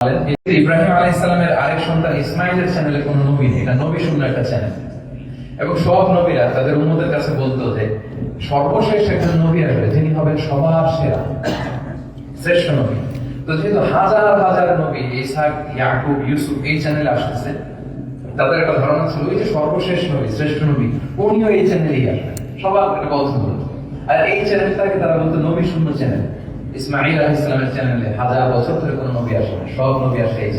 ইব্রাহিম আলাইহিস সালামের আরেক সন্তান ইসমাইলের চ্যানেলে কোনো নবী এটা নবী শূন্য একটা চ্যানেল এবং সব নবীরা তাদের উম্মতের কাছে বলতো যে, সর্বশেষ একজন নবী আসবে, যিনি হবেন সবার সেরা, শ্রেষ্ঠ নবী। তো যেহেতু হাজার হাজার নবী ইসাক ইয়াকুব, ইউসুফ এই চ্যানেলে আসতেছে, তাদের একটা ধারণা ছিল, ওই যে সর্বশেষ নবী, শ্রেষ্ঠ নবী, উনিও এই চ্যানেলেই আসবেন। সবার একটা কথা আর এই চ্যানেলটাকে তারা বলতো নবী শূন্য চ্যানেল ইসমাইল আলাহ ইসলামের চ্যানেলে হাজার বছর ধরে কোনো নবী আসে না সব নবী আসে এই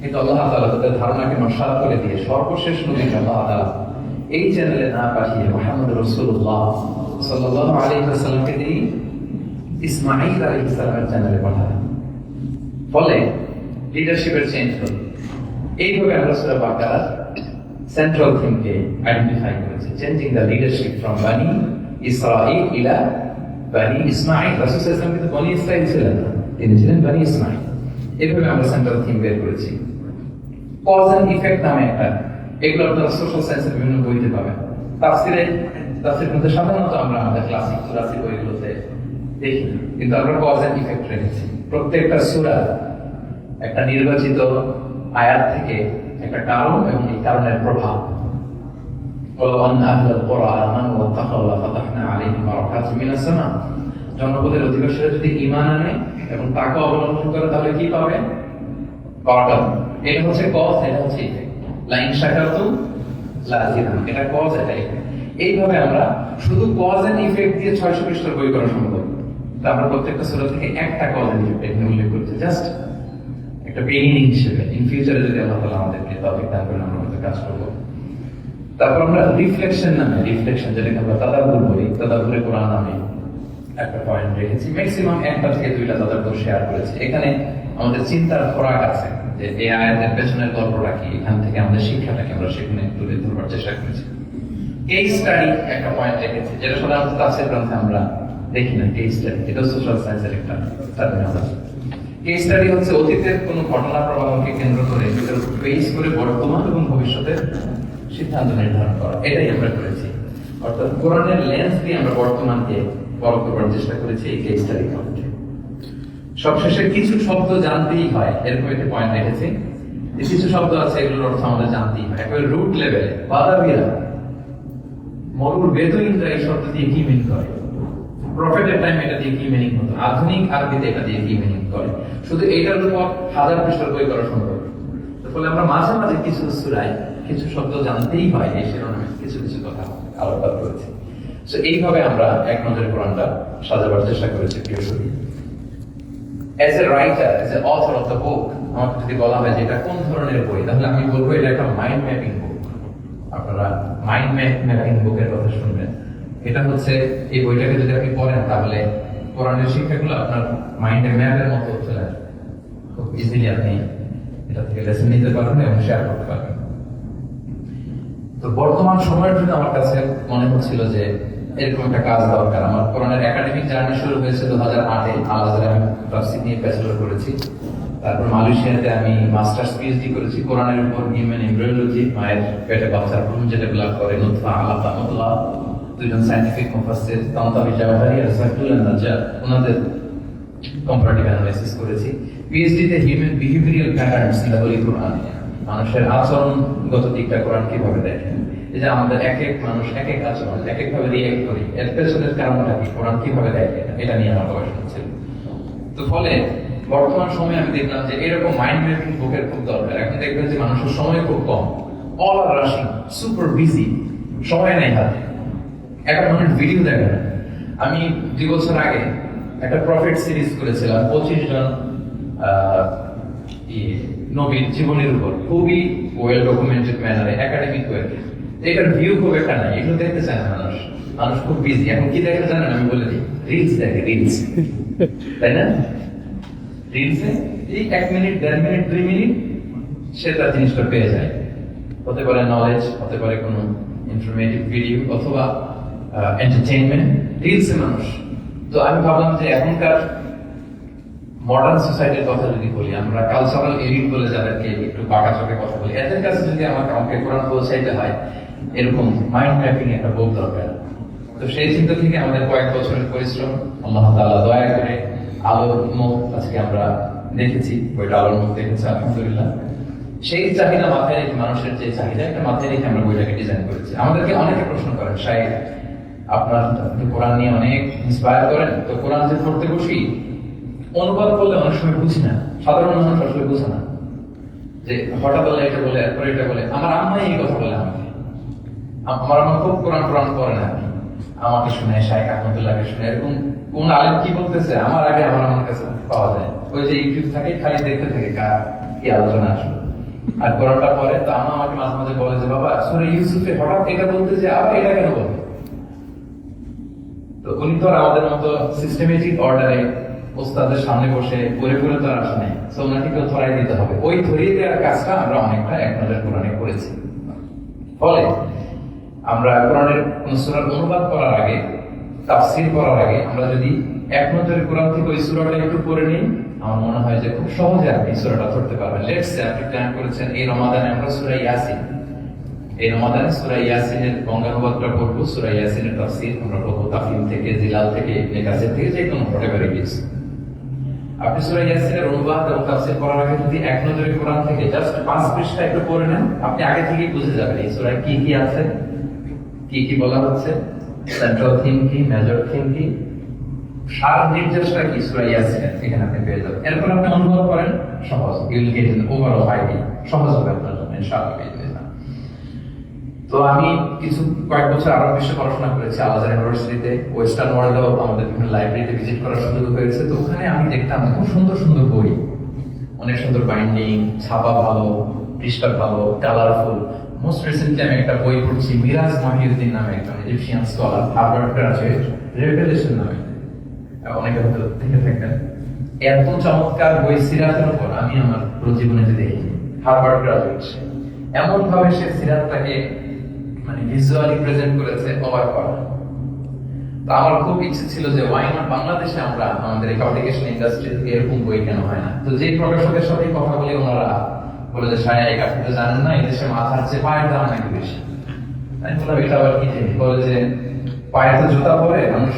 কিন্তু আল্লাহ তাআলা তাদের ধারণাকে নস্বাত করে দিয়ে সর্বশেষ নবী আল্লাহ তাআলা এই চ্যানেলে না পাঠিয়ে মোহাম্মদ রসুল্লাহ সাল্লাহ আলী সাল্লামকে তিনি ইসমাইল আলী ইসলামের চ্যানেলে পাঠালেন। ফলে লিডারশিপের চেঞ্জ হল। এইভাবে আমরা সুরা বাকারা সেন্ট্রাল থিমকে আইডেন্টিফাই করেছে changing the leadership from Bani Israel ইলা বানি ইসমাইল রাসূল ওয়াসাল্লাম কিন্তু বনি ইসরাইল ছিলেন তিনি ছিলেন বানি ইসমাইল এইভাবে আমরা সেন্ট্রাল থিম বের করেছি। কজ এন্ড ইফেক্ট নামে একটা। এগুলো আপনারা সোশ্যাল সায়েন্সের বিভিন্ন বইতে পাবেন। তাফসিরে তাফসির মধ্যে সাধারণত আমরা আমাদের ক্লাসিক সুরাসি বইগুলোতে দেখি। কিন্তু আমরা কজ এন্ড ইফেক্ট রেখেছি। প্রত্যেকটা সূরা একটা নির্বাচিত আয়াত থেকে একটা কারণ এবং এই কারণের প্রভাব। ولو أن أهل القرى آمنوا واتقوا لفتحنا عليهم بركات من السماء জনপদের অধিবাসীরা যদি ঈমান আনে এবং তাকে অবলম্বন করে তাহলে কি পাবে বরকত এটা হচ্ছে কজ এটা হচ্ছে ইফেক্ট লাইন শাকারতুম লাজিরান এটা কজ এটা effect। এইভাবে আমরা শুধু কজ এন্ড ইফেক্ট দিয়ে 600 পৃষ্ঠার বই করা সম্ভব তা আমরা প্রত্যেকটা সূরা থেকে একটা কজ এন্ড ইফেক্ট এখানে উল্লেখ করছি জাস্ট একটা বিগিনিং হিসেবে ইন ফিউচারে যদি আল্লাহ তাআলা আমাদেরকে তৌফিক দান করেন আমরা হয়তো কাজ করব তারপর আমরা রিফ্লেকশন নামে রিফ্লেকশন যেটাকে আমরা তাদাব্বুর বলি, তাদাব্বুরে কোরআন নামে একটা পয়েন্ট রেখেছি। ম্যাক্সিমাম একটা থেকে দুইটা তাদাব্বুর শেয়ার করেছি। এখানে আমাদের চিন্তার খোরাক আছে যে এই আয়াতের পেছনের গল্পটা কি? এখান থেকে আমাদের শিক্ষাটাকে আমরা সেখানে তুলে ধরবার চেষ্টা করেছি। কেস স্টাডি একটা পয়েন্ট রেখেছি, যেটা সাধারণত তাফসীর গ্রন্থে আমরা দেখি না। কেস স্টাডি এটা সোশ্যাল সায়েন্সের একটা টার্মিনোলজি কেস স্টাডি হচ্ছে অতীতের কোনো ঘটনা প্রবাহকে কেন্দ্র করে বেস করে বর্তমান এবং ভবিষ্যতের সিদ্ধান্ত নির্ধারণ করা। এটাই আমরা করেছি। অর্থাৎ কোরআনের লেন্স দিয়ে আমরা বর্তমানকে বড় করবার চেষ্টা করেছি এই কেস স্টাডি মধ্যে সবশেষে কিছু শব্দ জানতেই হয়, এরকম একটা পয়েন্ট রেখেছি কিছু শব্দ আছে, এগুলোর অর্থ আমাদের জানতেই হয়। একেবারে রুট লেভেলে বাদাবিরা, মরুর বেদুইনরা এই শব্দ দিয়ে কি মিন করে? প্রফেটের টাইম এটা দিয়ে কি মিনিং হতো? আধুনিক আরবিতে এটা দিয়ে কি মিনিং করে? শুধু এইটার উপর হাজার পৃষ্ঠার বই করা সম্ভব। ফলে আমরা মাঝে মাঝে কিছু সুরায় কিছু শব্দ জানতেই হয় এই শিরোনামে কিছু কিছু কথা আলোকপাত করেছি। তো এইভাবে আমরা এক নজরে কোরআনটা সাজাবার চেষ্টা করেছি, প্রিয় as a writer as a author of the book আমাকে যদি বলা হয় যে এটা কোন ধরনের বই, তাহলে আমি বলব এটা একটা মাইন্ড ম্যাপিং বুক আপনারা মাইন্ড ম্যাপিং বুকের কথা শুনবেন। এটা হচ্ছে, এই বইটাকে যদি আপনি পড়েন, তাহলে কোরআনের শিক্ষাগুলো আপনার মাইন্ডের ম্যাপের মতো চলে আসবে। খুব ইজিলি আপনি এটা থেকে লেসন নিতে পারবেন এবং শেয়ার করতে পারবেন। তো বর্তমান সময়ের জন্য আমার কাছে মনে হচ্ছিল যে এরকম একটা কাজ দরকার। আমার কোরআনের একাডেমিক জার্নি শুরু হয়েছে দু হাজার আটে। আল আজহারে আমি তাফসীর নিয়ে ব্যাচেলর করেছি। তারপর মালয়েশিয়াতে আমি মাস্টার্স পিএইচডি করেছি। কোরআনের উপর হিউম্যান এমব্রিওলজি মায়ের পেটে বাচ্চার ভ্রূণ যেটা ডেভেলপ করে নুতফা আলাদা মতলা। দুজন সায়েন্টিফিক মুফাসসির আর নাজ্জার, ওনাদের কম্পারেটিভ অ্যানালাইসিস করেছি। পিএইচডি তে হিউম্যান বিহেভিয়ারাল প্যাটার্নস কোরআন মানুষের আচরণগত দিকটা কোরআন কীভাবে দেখে? যে আমাদের এক এক মানুষ এক এক আচরণ এক এক ভাবে রিয়েক্ট করি এর পেছনের কারণটা কি? কোরআন কীভাবে এটা? নিয়ে আমার গবেষণা ছিল। তো ফলে বর্তমান সময়ে আমি দেখলাম যে এরকম মাইন্ড বুকের খুব দরকার। এখন দেখবেন যে মানুষের সময় খুব কম। All are rushing super busy সময় নেই হাতে। একটা মিনিট ভিডিও দেখে না। আমি দুই বছর আগে একটা প্রফিট সিরিজ করেছিলাম পঁচিশ জন ইয়ে, নবীর জীবনের উপর। খুবই ওয়েল ডকুমেন্টেড ম্যানারে একাডেমিক ওয়ে এটার ভিউ খুব একটা নাই, এগুলো দেখতে চায় না মানুষ। মানুষ খুব বিজি এখন কি দেখে জানেন? আমি বলে দিই রিলস দেখে রিলস তাই না? রিলসে এই এক মিনিট দেড় মিনিট দুই মিনিট সে তার জিনিসটা পেয়ে যায়। হতে পারে নলেজ হতে পারে কোনো ইনফরমেটিভ ভিডিও অথবা এন্টারটেইনমেন্ট রিলসে মানুষ। তো আমি ভাবলাম যে এখনকার মডার্ন সোসাইটির কথা যদি বলি, আমরা কালচারাল এলিট বলে যাদেরকে একটু বাঁকা চোখে কথা বলি, এদের কাছে যদি আমাকে আমাকে কোরআন পৌঁছাইতে হয়, এরকম মাইন্ড ম্যাপিং একটা বই দরকার। তো সেই চিন্তা থেকে আমাদের কয়েক বছরের পরিশ্রম, আল্লাহ তাআলা দয়া করে আলোর মুখ আজকে আমরা দেখেছি, বইটা আলোর মুখ দেখেছি, আলহামদুলিল্লাহ। সেই চাহিদা মাথায় রেখে, মানুষের যে চাহিদা, এটা মাথায় রেখে আমরা বইটাকে ডিজাইন করেছি। আমাদেরকে অনেকে প্রশ্ন করেন সাহেব আপনার আপনি কোরআন নিয়ে অনেক ইন্সপায়ার করেন, তো কোরআন যে পড়তে বসি অনুবাদ করলে অনেক সময় বুঝি না। সাধারণ মানুষ আসলে বুঝে না যে হঠাৎ আল্লাহ এটা বলে, এরপরে এটা বলে। আমার আম্মাই এই কথা বলে আমাকে। আম- আমার আম্মা খুব কোরআন কোরআন করে না। আমাকে শুনে শাহেখ আহমদুল্লাহকে শুনে। এরকম কোন আলেম কি বলতেছে? আমার আগে আমার আমার কাছে পাওয়া যায়। ওই যে ইউটিউব থাকে, খালি দেখতে থাকে কার কি আলোচনা আসলো। আর কোরআনটা পরে তো আমা আমাকে মাঝে মাঝে বলে যে, বাবা, সুরে ইউসুফে হঠাৎ এটা বলতে যে, আবার এটা কেন বলে? তো উনি তো আর আমাদের মতো সিস্টেমেটিক অর্ডারে ওস্তাদের সামনে বসে পড়ে পড়ে তো আর আসে নাই। তো ওনাকে কেউ ধরাই দিতে হবে। ওই ধরিয়ে দেওয়ার কাজটা আমরা অনেকটা এক নজর কোরআনে করেছি। ফলে আমরা কোরআনের সূরার অনুবাদ করার আগে, তাফসীর করার আগে আমরা যদি এক নজরে কোরআন থেকে ওই সূরাটা একটু পড়ে নিই, আমার মনে হয় যে খুব সহজে আপনি সূরাটা ধরতে পারবেন। লেটস আপনি প্ল্যান করেছেন, এই রমাদানে আমরা সূরা ইয়াসিন। এই রমাদানে সূরা ইয়াসিনের বঙ্গানুবাদটা পড়ব, সূরা ইয়াসিনের তাফসীর আমরা পড়ব তাফিম থেকে, জিলাল থেকে, ইবনে কাসির থেকে যে কোনো হোয়াটএভার ইট ইজ আপনি ইয়াসিনের অনুবাদ এবং তাফসীর করার আগে যদি এক নজরে কোরআন থেকে জাস্ট পাঁচ পৃষ্ঠা একটু পড়ে নেন, আপনি আগে থেকেই বুঝে যাবেন এই কি কি আছে, কি কি বলা হচ্ছে সেন্ট্রাল থিম কি মেজর থিম কি, সার নির্দেশটা কি এখানে আপনি পেয়ে যাবেন। এরপর আপনি অনুভব করেন, সহজ you'll get in overall idea সহজ হবে আপনার জন্য, ইনশাআল্লাহ তো আমি কিছু কয়েক বছর আরব বিশ্বে পড়াশোনা করেছি আলাদা ইউনিভার্সিটিতে, ওয়েস্টার্ন ওয়ার্ল্ডেও আমাদের বিভিন্ন লাইব্রেরিতে ভিজিট করার সুযোগ হয়েছে। তো ওখানে আমি দেখতাম খুব সুন্দর সুন্দর বই, অনেক সুন্দর বাইন্ডিং ছাপা ভালো পৃষ্ঠা ভালো কালারফুল মোস্ট রিসেন্টলি আমি একটা বই পড়ছি, মিরাজ মাহিউদ্দিন নামে একজন Egyptian scholar Harvard graduate revelation নামে। অনেকে হয়তো দেখে থাকবেন। এত চমৎকার বই সিরাতের উপর আমি আমার পুরো জীবনে যে দেখি হার্ভার্ড গ্রাজুয়েট এমন ভাবে সে সিরাতটাকে মানে ভিজুয়ালি প্রেজেন্ট করেছে অবাক করা তো আমার খুব ইচ্ছে ছিল যে ওয়াই নট বাংলাদেশে আমরা আমাদের এই পাবলিকেশন ইন্ডাস্ট্রি থেকে এরকম বই কেন হয় না? তো যে প্রকাশকের সাথে কথা বলি, ওনারা বলে যে সায়া এই আপনি জানেন না, এই দেশে মাথার চেয়ে পায়ের দাম নাকি বেশি? আমি বললাম, এটা আবার কি জিনিস? বলে যে, পায়ে তো জুতা পরে মানুষ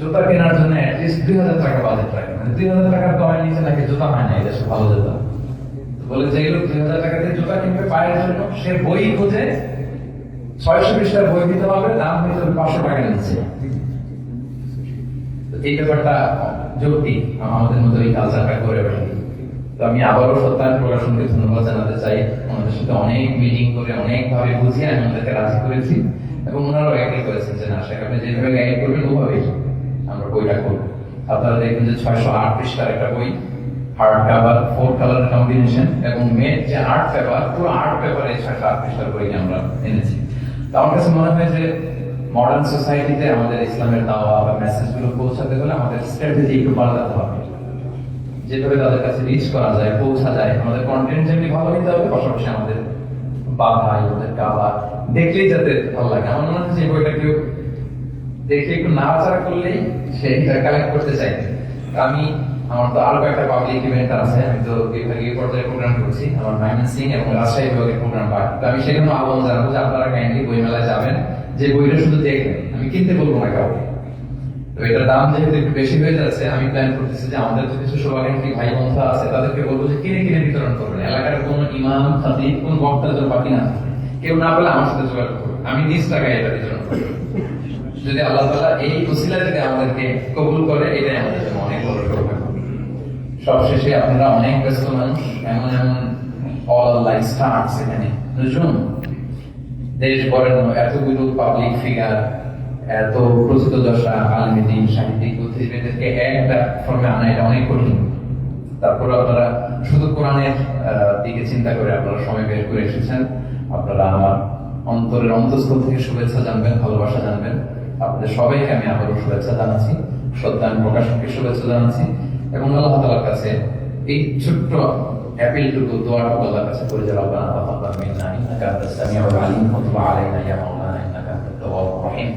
জুতা কেনার জন্য অ্যাটলিস্ট দুই হাজার টাকা বাজেট রাখে। মানে দুই হাজার টাকার কমের নিচে নাকি জুতা হয় না, এই দেশে ভালো জুতা। বলে যে লোক দুই হাজার টাকা দিয়ে জুতা কিনবে, পায়ের জন্য সে বই খুঁজে ছয়শো পৃষ্ঠার বই দিতে হবে দাম পাঁচশো টাকা নিচ্ছে। এই ব্যাপারটা আমাদের এই কালচারটা করে ওঠে। তো আমি আবারও সত্যায়ন প্রকাশনকে ধন্যবাদ জানাতে চাই। ওনাদের সাথে অনেক মিটিং করে অনেক ভাবে বুঝিয়ে আমি রাজি করেছি এবং ওনারাও এগ্রি করেছেন যে না যেভাবে গাইড করবেন, ওভাবেই আমরা বইটা করব। আপনারা দেখবেন যে ছয়শো আট পৃষ্ঠার একটা বই hard paper four colour combination এবং মেট যে আর্ট পেপার পুরো আর্ট পেপারে ছয়শো আট পৃষ্ঠার বই আমরা এনেছি। আমার কাছে মনে হয় যে মডার্ন সোসাইটিতে আমাদের ইসলামের দাওয়া বা পৌঁছাতে আমাদের স্ট্র্যাটেজি একটু পাল্টাতে হবে। যেভাবে তাদের কাছে রিচ করা যায়, পৌঁছা যায়, আমাদের কন্টেন্ট যেমনি ভালো হবে, পাশাপাশি আমাদের বাধা ওদের গাওয়া দেখলেই যাতে ভালো লাগে। আমার মনে হচ্ছে বইটা কেউ দেখে একটু নাড়াচাড়া করলেই সেইটা কালেক্ট করতে চাই আমি আমার তো আরও কয়েকটা পাবলিক ইভেন্ট আছে, আমি তো বিভাগীয় পর্যায়ে প্রোগ্রাম করছি। আমার মাইনেন্সিং এবং রাজশাহী বিভাগের প্রোগ্রাম পাই তো আমি সেখানে আহ্বান জানাব যে আপনারা কাইন্ডলি বই মেলায় যাবেন। যে বইটা শুধু দেখবেন, আমি কিনতে বলব না কাউকে। তো এটার দাম যেহেতু একটু বেশি হয়ে যাচ্ছে, আমি প্ল্যান করতেছি যে আমাদের কিছু ভাই বন্ধু আছে, তাদেরকে বলব যে কিনে কিনে বিতরণ করবেন। এলাকার কোনো ইমাম, খাতিব, কোন বক্তা বাকি না কেউ না পেলে আমার সাথে যোগাযোগ করবে আমি নিজ টাকায় এটা বিতরণ করব। যদি আল্লাহ তাআলা এই ওসিলা যদি আমাদেরকে কবুল করে, এটাই আমাদের জন্য অনেক বড় সবশেষে আপনারা অনেক ব্যস্ত মানুষ। এমন এমন অল লাইফ স্টার্টস এখানে। বুঝুন? দেশ বরেণ্য এতগুলো পাবলিক ফিগার এত প্রচিত দশা আলমিদিন সাহিত্যিক, বুদ্ধিজীবীদেরকে একটা ফর্মে আনা এটা অনেক কঠিন। তারপরে আপনারা শুধু কোরআনের দিকে চিন্তা করে আপনারা সময় বের করে এসেছেন। আপনারা আমার অন্তরের অন্তঃস্থল থেকে শুভেচ্ছা জানবেন, ভালোবাসা জানবেন। আপনাদের সবাইকে আমি আবারও শুভেচ্ছা জানাচ্ছি। সত্যায়ন প্রকাশককে শুভেচ্ছা জানাচ্ছি। এবং আল্লাহ তালার কাছে এই ছোট্ট অ্যাপিলটুকু, দোয়াটুকু আল্লাহর কাছে করে যে রব্বানা তাকাব্বাল মিন্না ইন্নাকা আনতাস সামিউল আলিম ওয়া তুব আলাইনা ইয়া মাওলানা, ইন্নাকা আনতাত তাওয়াবুর রহিম।